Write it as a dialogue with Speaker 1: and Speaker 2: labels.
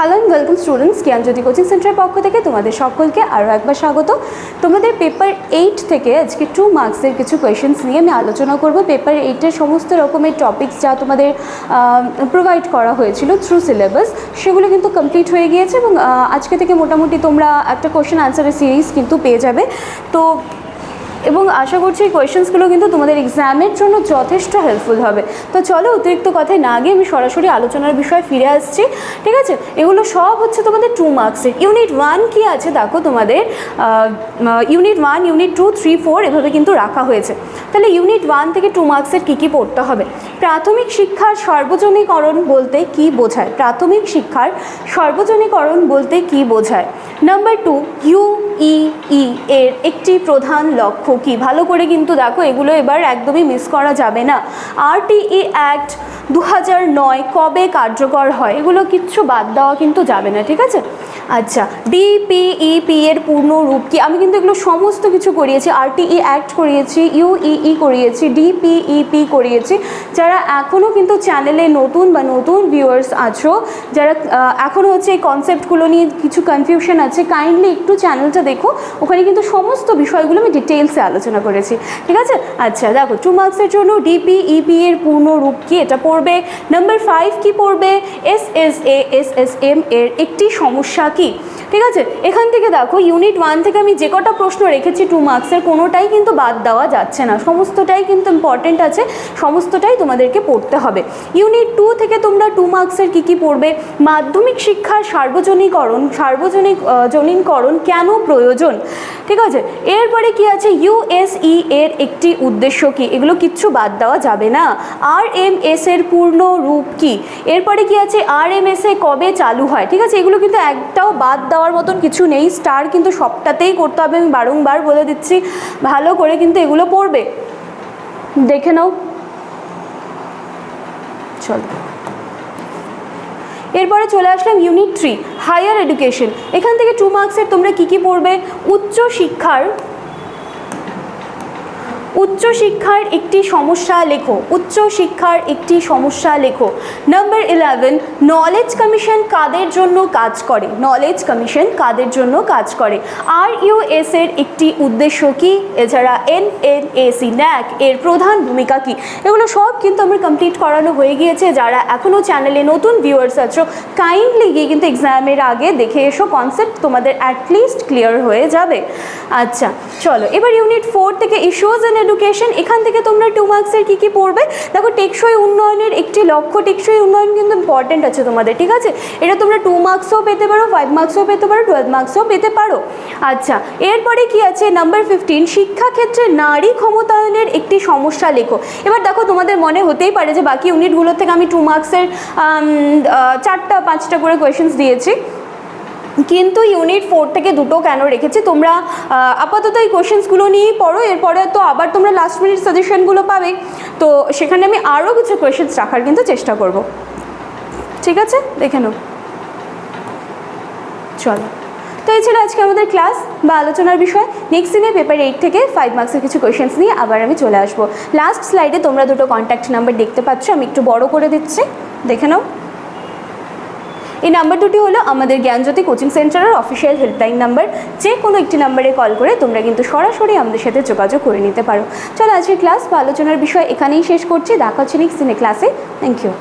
Speaker 1: Hello and welcome students Gyanjyoti coaching সেন্টারের পক্ষ থেকে তোমাদের সকলকে আরও একবার স্বাগত। তোমাদের পেপার এইট থেকে আজকে টু মার্কসের কিছু কোয়েশনস নিয়ে আমি আলোচনা করব। পেপার এইটের সমস্ত রকমের টপিকস যা তোমাদের প্রোভাইড করা হয়েছিল থ্রু সিলেবাস সেগুলো কিন্তু কমপ্লিট হয়ে গিয়েছে এবং আজকে থেকে মোটামুটি তোমরা একটা কোয়েশন অ্যান্সারের সিরিজ কিন্তু পেয়ে যাবে। তো এবং আশা করছি এই কোয়েশনসগুলো কিন্তু তোমাদের এক্সামের জন্য যথেষ্ট হেল্পফুল হবে। তো চলো অতিরিক্ত কথায় না গিয়ে আমি সরাসরি আলোচনার বিষয়ে ফিরে আসছি। ঠিক আছে? এগুলো সব হচ্ছে তোমাদের টু মার্কসের ইউনিট ওয়ান কী আছে দেখো তোমাদের? Unit one unit two three four এভাবে কিন্তু রাখা হয়েছে। তাহলে ইউনিট ওয়ান থেকে টু মার্কসের কী কী পড়তে হবে? প্রাথমিক শিক্ষার সর্বজনীকরণ বলতে কি বোঝায়? প্রাথমিক শিক্ষার সর্বজনীকরণ বলতে কি বোঝায়? নাম্বার টু ইউইই এর একটি প্রধান লক্ষ্য। কি ভালো করে কিন্তু দেখো, এগুলো এবার একদমই মিস করা যাবে না। আরটিই অ্যাক্ট দু হাজার নয় কবে কার্যকর হয়, এগুলো কিচ্ছু বাদ দেওয়া কিন্তু যাবে না, ঠিক আছে? আচ্ছা ডিপিইপি এর পূর্ণ রূপ কি? আমি কিন্তু এগুলো সমস্ত কিছু করিয়েছি আরটিই অ্যাক্ট করিয়েছি ইউইই করিয়েছি ডিপিইপি করিয়েছি। যারা এখনও কিন্তু চ্যানেলে নতুন বা নতুন ভিউয়ার্স আছো, যারা এখনও হচ্ছে এই কনসেপ্টগুলো নিয়ে কিছু কনফিউশন আছে কাইন্ডলি একটু চ্যানেলটা দেখো। ওখানে কিন্তু সমস্ত বিষয়গুলো আমি ডিটেলসে আলোচনা করেছি। ঠিক আছে? আচ্ছা দেখো টু মার্কসের জন্য ডিপিইপি এর পূর্ণ রূপ কি? এটা পড়বে। নাম্বার ফাইভ কি পড়বে? S S A S S M এর একটি সমস্যা কি ঠিক আছে? এখান থেকে দেখো ইউনিট ওয়ান থেকে আমি যে কটা প্রশ্ন রেখেছি টু মার্কসের কোনোটাই কিন্তু বাদ দেওয়া যাচ্ছে না। সমস্তটাই কিন্তু ইম্পর্টেন্ট আছে, সমস্তটাই তোমাদেরকে পড়তে হবে। ইউনিট টু থেকে তোমরা টু মার্কসের কী কী পড়বে? মাধ্যমিক শিক্ষার সার্বজনীকরণ, সার্বজনিক জনীনকরণ কেন প্রয়োজন? ঠিক আছে? এরপরে কি আছে? ইউএসই এর একটি উদ্দেশ্য কি? এগুলো কিচ্ছু বাদ দেওয়া যাবে না। আর এম এস এর পূর্ণ রূপ কি? এরপরে কি আছে? আর এম এস এ কবে চালু হয়? ঠিক আছে? এগুলো কিন্তু একটাও বাদ দেওয়ার মতন কিছু নেই। স্টার কিন্তু সবটাতেই করতে হবে, আমি বারংবার বলে দিচ্ছি। ভালো করে কিন্তু এগুলো পড়বে। দেখে নাও। চল। এরপরে চলে আসলাম ইউনিট থ্রি হায়ার এডুকেশন এখান থেকে টু মার্কসের তোমরা কী কী পড়বে? উচ্চ শিক্ষার উচ্চ শিক্ষার একটি সমস্যা লেখো। উচ্চ শিক্ষার একটি সমস্যা লেখো। নাম্বার ইলেভেন নলেজ কমিশন কাদের জন্য কাজ করে? নলেজ কমিশন কাদের জন্য কাজ করে? আর ইউএস এর একটি উদ্দেশ্য কি? এছাড়া এন এন এসি ন্যাক এর প্রধান ভূমিকা কি? এগুলো সব কিন্তু আমার কমপ্লিট করানো হয়ে গিয়েছে। যারা এখনও চ্যানেলে নতুন ভিউয়ার্স আছো কাইন্ডলি গিয়ে কিন্তু এক্সামের আগে দেখে এসো। কনসেপ্ট তোমাদের অ্যাটলিস্ট ক্লিয়ার হয়ে যাবে। আচ্ছা চলো। এবার ইউনিট ফোর থেকে ইস্যুজ অ্যান্ড এডুকেশন এখান থেকে তোমরা টু মার্কসের কী কী পড়বে? দেখো, টেকসই উন্নয়নের একটি লক্ষ্য, টেকসই উন্নয়ন কিন্তু ইম্পর্টেন্ট আছে তোমাদের, ঠিক আছে? এটা তোমরা টু মার্কসও পেতে পারো ফাইভ মার্কসও পেতে পারো টুয়েলভ মার্কসও পেতে পারো। আচ্ছা এরপরে কি আছে? নাম্বার ফিফটিন শিক্ষাক্ষেত্রে নারী ক্ষমতায়নের একটি সমস্যা লেখো। এবার দেখো, তোমাদের মনে হতেই পারে যে বাকি ইউনিটগুলোর থেকে আমি টু মার্কসের চারটা, পাঁচটা করে কোয়েশনস দিয়েছি। কিন্তু ইউনিট ফোর থেকে দুটো কেন রেখেছি? তোমরা আপাতত এই কোশ্চেন্সগুলো নিয়েই পড়ো, এরপরে তো আবার তোমরা লাস্ট মিনিট সাজেশনগুলো পাবে। তো সেখানে আমি আরও কিছু কোয়েশ্চেন্স রাখার কিন্তু চেষ্টা করব। ঠিক আছে? দেখে নাও। চলো। তো এই ছিল আজকে আমাদের ক্লাস বা আলোচনার বিষয়। নেক্সট দিনে পেপার এইট থেকে ফাইভ মার্কসের কিছু কোয়েশ্চেন্স নিয়ে আবার আমি চলে আসব। লাস্ট স্লাইডে তোমরা দুটো কন্ট্যাক্ট নাম্বার দেখতে পাচ্ছ, আমি একটু বড় করে দিচ্ছি। দেখে নাও। এই নাম্বার দুটি হলো আমাদের জ্ঞানজ্যোতি কোচিং সেন্টারের অফিসিয়াল হেল্পলাইন নাম্বার যে কোনো একটি নাম্বারে কল করে তোমরা কিন্তু সরাসরি আমাদের সাথে যোগাযোগ করে নিতে পারো। চলো আজকের ক্লাস বা আলোচনার বিষয় এখানেই শেষ করছি। দেখা হচ্ছে নেক্সট দিনে ক্লাসে থ্যাংক ইউ